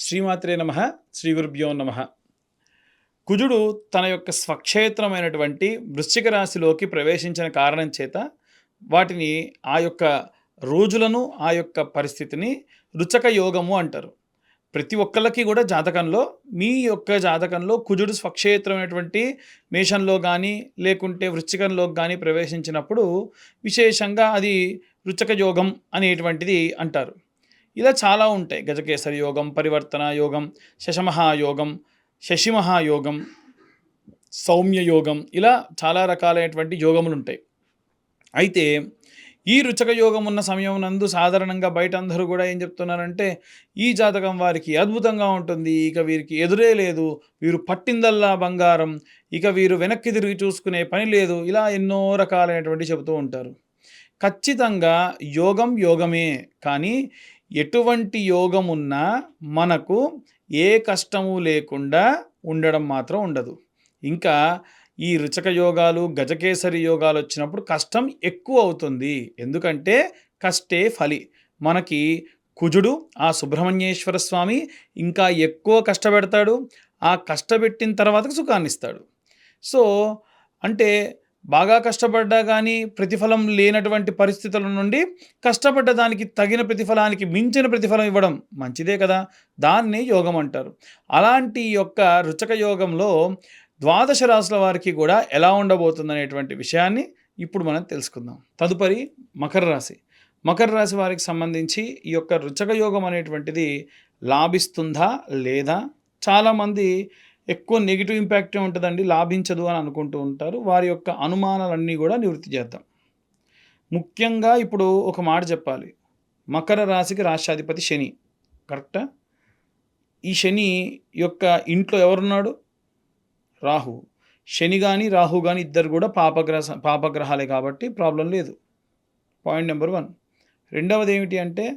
శ్రీమాత్రే నమ శ్రీ గురుభ్యో నమ. కుజుడు తన యొక్క స్వక్షేత్రమైనటువంటి వృశ్చిక రాశిలోకి ప్రవేశించిన కారణం చేత వాటిని ఆ యొక్క రోజులను ఆ యొక్క పరిస్థితిని రుచక యోగము అంటారు. ప్రతి ఒక్కళ్ళకి కూడా జాతకంలో మీ యొక్క జాతకంలో కుజుడు స్వక్షేత్రమైనటువంటి మేషంలో కానీ లేకుంటే వృశ్చికంలో కానీ ప్రవేశించినప్పుడు విశేషంగా అది రుచక యోగం అనేటువంటిది అంటారు. ఇలా చాలా ఉంటాయి. గజకేసరి యోగం పరివర్తన యోగం శశమహాయోగం శశిమహాయోగం సౌమ్య యోగం ఇలా చాలా రకాలైనటువంటి యోగములు ఉంటాయి. అయితే ఈ రుచక యోగం ఉన్న సమయం నందు సాధారణంగా బయట అందరూ కూడా ఏం చెప్తున్నారంటే ఈ జాతకం వారికి అద్భుతంగా ఉంటుంది ఇక వీరికి ఎదురే లేదు వీరు పట్టిందల్లా బంగారం ఇక వీరు వెనక్కి తిరిగి చూసుకునే పని లేదు ఇలా ఎన్నో రకాలైనటువంటి చెబుతూ ఉంటారు. ఖచ్చితంగా యోగం యోగమే కానీ ఎటువంటి యోగం ఉన్నా మనకు ఏ కష్టము లేకుండా ఉండడం మాత్రం ఉండదు. ఇంకా ఈ రుచక యోగాలు గజకేసరి యోగాలు వచ్చినప్పుడు కష్టం ఎక్కువ అవుతుంది. ఎందుకంటే కష్టే ఫలి. మనకి కుజుడు ఆ సుబ్రహ్మణ్యేశ్వర స్వామి ఇంకా ఎక్కువ కష్టపెడతాడు. ఆ కష్టపెట్టిన తర్వాత సుఖాన్ని ఇస్తాడు సో అంటే బాగా కష్టపడ్డా కానీ ప్రతిఫలం లేనటువంటి పరిస్థితుల నుండి కష్టపడ్డ దానికి తగిన ప్రతిఫలానికి మించిన ప్రతిఫలం ఇవ్వడం మంచిదే కదా. దాన్ని యోగం అంటారు. అలాంటి యొక్క రుచక యోగంలో ద్వాదశ రాశుల వారికి కూడా ఎలా ఉండబోతుంది అనేటువంటి విషయాన్ని ఇప్పుడు మనం తెలుసుకుందాం. తదుపరి మకర రాశి. మకర రాశి వారికి సంబంధించి ఈ యొక్క రుచక యోగం అనేటువంటిది లాభిస్తుందా లేదా? చాలామంది ఎక్కువ నెగిటివ్ ఇంపాక్టే ఉంటుందండి లాభించదు అని అనుకుంటూ ఉంటారు. వారి యొక్క అనుమానాలన్నీ కూడా నివృత్తి చేద్దాం. ముఖ్యంగా ఇప్పుడు ఒక మాట చెప్పాలి. మకర రాశికి రాష్ట్రాధిపతి శని. కరెక్టా ఈ శని యొక్క ఇంట్లో ఎవరున్నాడు? రాహు. శని కానీ రాహు కానీ ఇద్దరు కూడా పాపగ్రహ పాపగ్రహాలే కాబట్టి ప్రాబ్లం లేదు. పాయింట్ నెంబర్ వన్ రెండవది ఏమిటి అంటే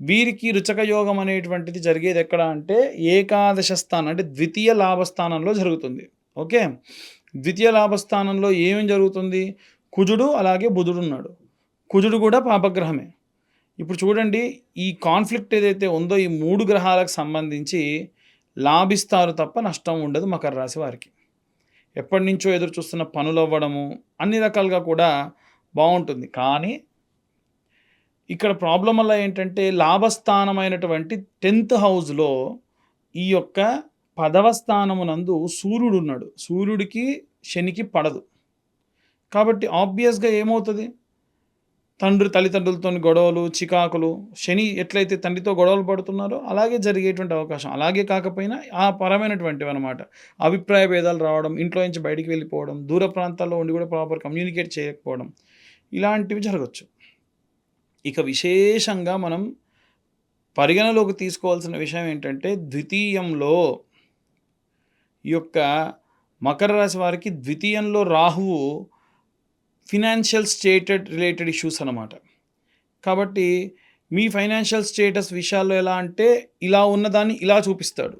వీరికి రుచక యోగం అనేటువంటిది జరిగేది ఎక్కడ అంటే ఏకాదశ స్థానం అంటే ద్వితీయ లాభస్థానంలో జరుగుతుంది. ఓకే? ద్వితీయ లాభస్థానంలో ఏమేం జరుగుతుంది? కుజుడు అలాగే బుధుడు ఉన్నాడు. కుజుడు కూడా పాపగ్రహమే. ఇప్పుడు చూడండి ఈ కాన్ఫ్లిక్ట్ ఏదైతే ఉందో ఈ మూడు గ్రహాలకు సంబంధించి లాభిస్తారు తప్ప నష్టం ఉండదు మకర రాశి వారికి. ఎప్పటి నుంచో ఎదురు చూస్తున్న పనులు అవ్వడము అన్ని రకాలుగా కూడా బాగుంటుంది. కానీ ఇక్కడ ప్రాబ్లం వల్ల ఏంటంటే లాభస్థానమైనటువంటి టెన్త్ హౌస్లో ఈ యొక్క పదవ స్థానమునందు సూర్యుడు ఉన్నాడు సూర్యుడికి శనికి పడదు. కాబట్టి ఆబ్వియస్గా ఏమవుతుంది? తండ్రి తల్లిదండ్రులతో గొడవలు చికాకులు శని ఎట్లయితే తండ్రితో గొడవలు పడుతున్నారో అలాగే జరిగేటువంటి అవకాశం. అలాగే కాకపోయినా ఆ పరమైనటువంటివి అనమాట అభిప్రాయ భేదాలు రావడం ఇంట్లో నుంచి బయటికి వెళ్ళిపోవడం దూర ప్రాంతాల్లో ఉండి కూడా ప్రాపర్ కమ్యూనికేట్ చేయకపోవడం ఇలాంటివి జరగచ్చు. ఇక విశేషంగా మనం పరిగణలోకి తీసుకోవాల్సిన విషయం ఏంటంటే ద్వితీయంలో ఈ యొక్క మకర రాశి వారికి ద్వితీయంలో రాహువు ఫినాన్షియల్ స్టేటెడ్ రిలేటెడ్ ఇష్యూస్ అనమాట కాబట్టి మీ ఫైనాన్షియల్ స్టేటస్ విషయాల్లో ఎలా అంటే ఇలా ఉన్నదాన్ని ఇలా చూపిస్తాడు.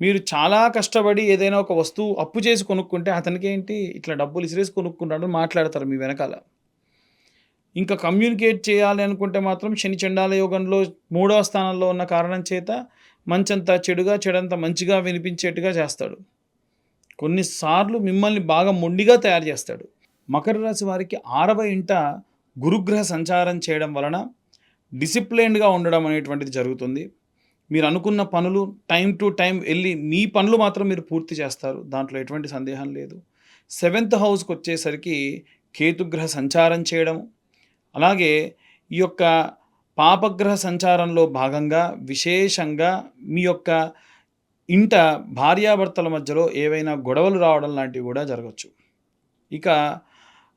మీరు చాలా కష్టపడి ఏదైనా ఒక వస్తువు అప్పు చేసి కొనుక్కుంటే అతనికి ఏంటి? ఇట్లా డబ్బులు ఇసిరేసి కొనుక్కుంటాడు మాట్లాడతారు మీ వెనకాల. ఇంకా కమ్యూనికేట్ చేయాలి అనుకుంటే మాత్రం శని చండాల యోగంలో మూడవ స్థానంలో ఉన్న కారణం చేత మంచంతా చెడుగా చెడంతా మంచిగా వినిపించేట్టుగా చేస్తాడు. కొన్నిసార్లు మిమ్మల్ని బాగా మొండిగా తయారు చేస్తాడు. మకర రాశి వారికి ఆరవ ఇంట గురుగ్రహ సంచారం చేయడం వలన డిసిప్లైన్డ్గా ఉండడం అనేటువంటిది జరుగుతుంది. మీరు అనుకున్న పనులు టైం టు టైం వెళ్ళి మీ పనులు మాత్రం మీరు పూర్తి చేస్తారు. దాంట్లో ఎటువంటి సందేహం లేదు. సెవెంత్ హౌస్కి వచ్చేసరికి కేతుగ్రహ సంచారం చేయడం అలాగే ఈ యొక్క పాపగ్రహ సంచారంలో భాగంగా విశేషంగా మీ యొక్క ఇంట భార్యాభర్తల మధ్యలో ఏవైనా గొడవలు రావడం లాంటివి కూడా జరగచ్చు. ఇక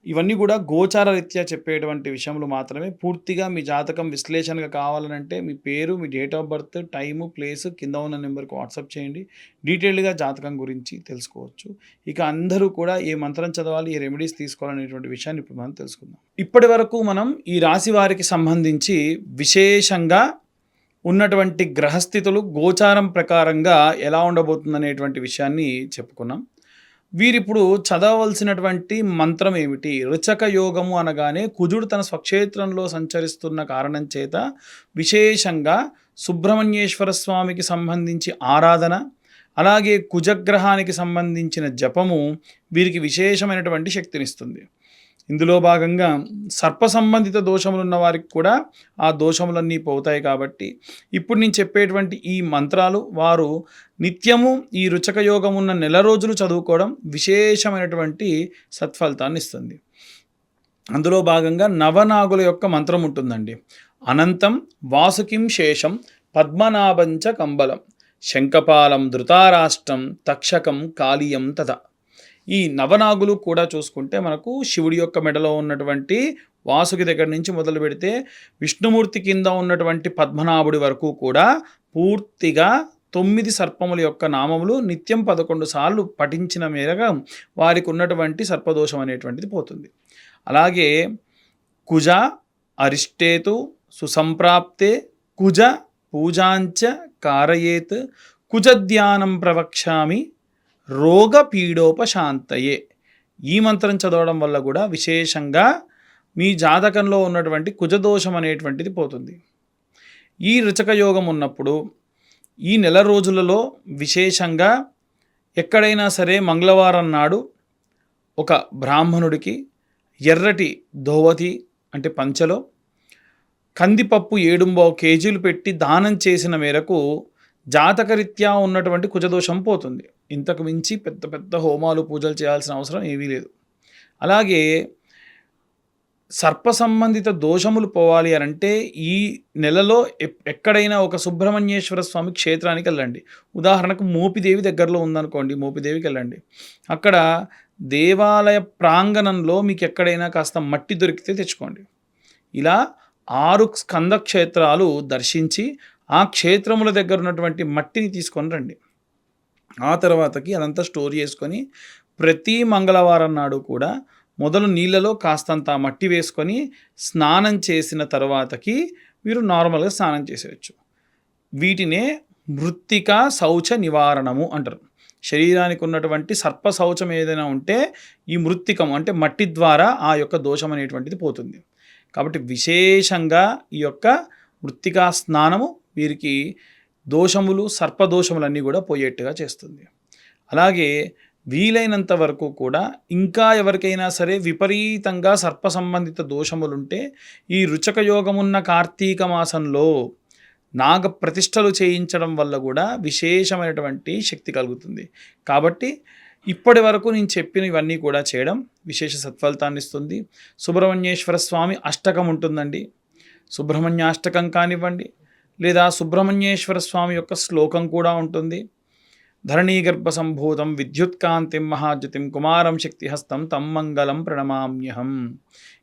ఇవన్నీ కూడా గోచార రీత్యా చెప్పేటువంటి విషయంలో మాత్రమే. పూర్తిగా మీ జాతకం విశ్లేషణగా కావాలనంటే మీ పేరు మీ date of birth time place కింద ఉన్న నెంబర్కి వాట్సాప్ చేయండి. డీటెయిల్డ్గా జాతకం గురించి తెలుసుకోవచ్చు. ఇక అందరూ కూడా ఏ మంత్రం చదవాలి ఏ రెమెడీస్ తీసుకోవాలనేటువంటి విషయాన్ని ఇప్పుడు మనం తెలుసుకుందాం. ఇప్పటి వరకు మనం ఈ రాశి వారికి సంబంధించి విశేషంగా ఉన్నటువంటి గ్రహస్థితులు గోచారం ప్రకారంగా ఎలా ఉండబోతుందనేటువంటి విషయాన్ని చెప్పుకున్నాం. వీరిప్పుడు చదవలసినటువంటి మంత్రం ఏమిటి? రుచక యోగము అనగానే కుజుడు తన స్వక్షేత్రంలో సంచరిస్తున్న కారణం చేత విశేషంగా సుబ్రహ్మణ్యేశ్వర స్వామికి సంబంధించి ఆరాధన అలాగే కుజగ్రహానికి సంబంధించిన జపము వీరికి విశేషమైనటువంటి శక్తినిస్తుంది. ఇందులో భాగంగా సర్ప సంబంధిత దోషములు ఉన్న వారికి కూడా ఆ దోషములన్నీ పోతాయి కాబట్టి ఇప్పుడు నేను చెప్పేటువంటి ఈ మంత్రాలు వారు నిత్యము ఈ రుచక యోగం ఉన్న నెల రోజులు చదువుకోవడం విశేషమైనటువంటి సత్ఫలితాన్ని ఇస్తుంది. అందులో భాగంగా నవనాగుల యొక్క మంత్రం ఉంటుందండి. అనంతం వాసుకిం శేషం పద్మనాభంచ కంబలం శంఖపాలం ధృతారాష్ట్రం తక్షకం కాళీయం తథ ఈ నవనాగులు కూడా చూసుకుంటే మనకు శివుడి యొక్క మెడలో ఉన్నటువంటి వాసుకి దగ్గర నుంచి మొదలు పెడితే విష్ణుమూర్తి కింద ఉన్నటువంటి పద్మనాభుడి వరకు కూడా పూర్తిగా తొమ్మిది సర్పముల యొక్క నామములు నిత్యం పదకొండు సార్లు పఠించిన మేరగా వారికి ఉన్నటువంటి సర్పదోషం అనేటువంటిది పోతుంది. అలాగే కుజ అరిష్టేతు సుసంప్రాప్తే కుజ పూజాంచ కారయేత్ కుజధ్యానం ప్రవక్ష్యామి రోగ పీడోపశాంతయే ఈ మంత్రం చదవడం వల్ల కూడా విశేషంగా మీ జాతకంలో ఉన్నటువంటి కుజదోషం అనేటువంటిది పోతుంది. ఈ రుచక యోగం ఉన్నప్పుడు ఈ నెల రోజులలో విశేషంగా ఎక్కడైనా సరే మంగళవారం నాడు ఒక బ్రాహ్మణుడికి ఎర్రటి ధోవతి అంటే పంచలో కందిపప్పు ఏడుంబో కేజీలు పెట్టి దానం చేసిన మేరకు జాతకరీత్యా ఉన్నటువంటి కుజదోషం పోతుంది. ఇంతకు మించి పెద్ద పెద్ద హోమాలు పూజలు చేయాల్సిన అవసరం ఏమీ లేదు. అలాగే సర్ప సంబంధిత దోషములు పోవాలి అని అంటే ఈ నెలలో ఎక్కడైనా ఒక సుబ్రహ్మణ్యేశ్వర స్వామి క్షేత్రానికి వెళ్ళండి. ఉదాహరణకు మోపిదేవి దగ్గరలో ఉందనుకోండి మోపిదేవికి వెళ్ళండి. అక్కడ దేవాలయ ప్రాంగణంలో మీకు ఎక్కడైనా కాస్త మట్టి దొరికితే తెచ్చుకోండి. ఇలా ఆరు స్కంద క్షేత్రాలు దర్శించి ఆ క్షేత్రముల దగ్గర ఉన్నటువంటి మట్టిని తీసుకొని రండి. ఆ తర్వాతకి అదంతా స్టోర్ చేసుకొని ప్రతి మంగళవారం నాడు కూడా మొదలు నీళ్ళలో కాస్తంత మట్టి వేసుకొని స్నానం చేసిన తర్వాతకి మీరు నార్మల్గా స్నానం చేసేయచ్చు. వీటినే మృత్తిక శౌచ నివారణము అంటారు. శరీరానికి ఉన్నటువంటి సర్ప శౌచం ఏదైనా ఉంటే ఈ మృత్తికం అంటే మట్టి ద్వారా ఆ యొక్క దోషం అనేటువంటిది పోతుంది. కాబట్టి విశేషంగా ఈ యొక్క మృత్తికా స్నానము వీరికి దోషములు సర్పదోషములన్నీ కూడా పోయేట్టుగా చేస్తుంది. అలాగే వీలైనంత వరకు కూడా ఇంకా ఎవరికైనా సరే విపరీతంగా సర్ప సంబంధిత దోషములుంటే ఈ రుచక యోగమున్న కార్తీక మాసంలో నాగ ప్రతిష్టలు చేయించడం వల్ల కూడా విశేషమైనటువంటి శక్తి కలుగుతుంది. కాబట్టి ఇప్పటి వరకు నేను చెప్పిన ఇవన్నీ కూడా చేయడం విశేష సత్ఫలితాన్ని ఇస్తుంది. సుబ్రహ్మణ్యేశ్వర స్వామి అష్టకం ఉంటుందండి సుబ్రహ్మణ్యాష్టకం కానివ్వండి లేదా సుబ్రహ్మణ్యేశ్వర స్వామి యొక్క శ్లోకం కూడా ఉంటుంది. ధరణీగర్భ సంభూతం విద్యుత్కాంతిం మహాజ్యుతిం కుమారం శక్తిహస్తం తం మంగళం ప్రణమామ్యహం.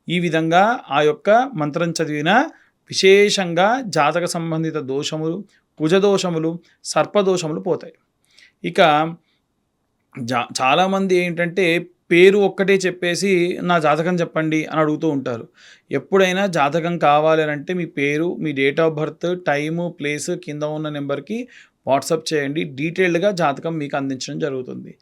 ఈ విధంగా ఆ యొక్క మంత్రం చదివిన విశేషంగా జాతక సంబంధిత దోషములు కుజదోషములు సర్పదోషములు పోతాయి. ఇక జా చాలామంది ఏంటంటే పేరు ఒక్కటే చెప్పేసి నా జాతకం చెప్పండి అని అడుగుతూ ఉంటారు. ఎప్పుడైనా జాతకం కావాలి అంటే మీ పేరు మీ date of birth time place కింద ఉన్న నెంబర్కి వాట్సాప్ చేయండి. డీటెయిల్డ్గా జాతకం మీకు అందించడం జరుగుతుంది.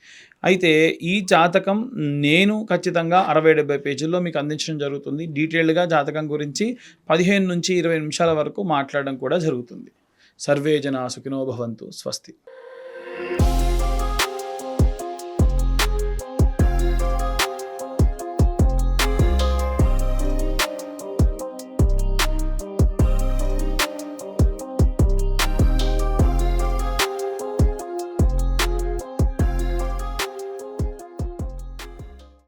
అయితే ఈ జాతకం నేను ఖచ్చితంగా అరవై డెబ్బై పేజీల్లో మీకు అందించడం జరుగుతుంది. డీటెయిల్డ్గా జాతకం గురించి పదిహేను నుంచి ఇరవై నిమిషాల వరకు మాట్లాడడం కూడా జరుగుతుంది. సర్వే సుఖినోభవంతు సుఖినో భవంతు. స్వస్తి.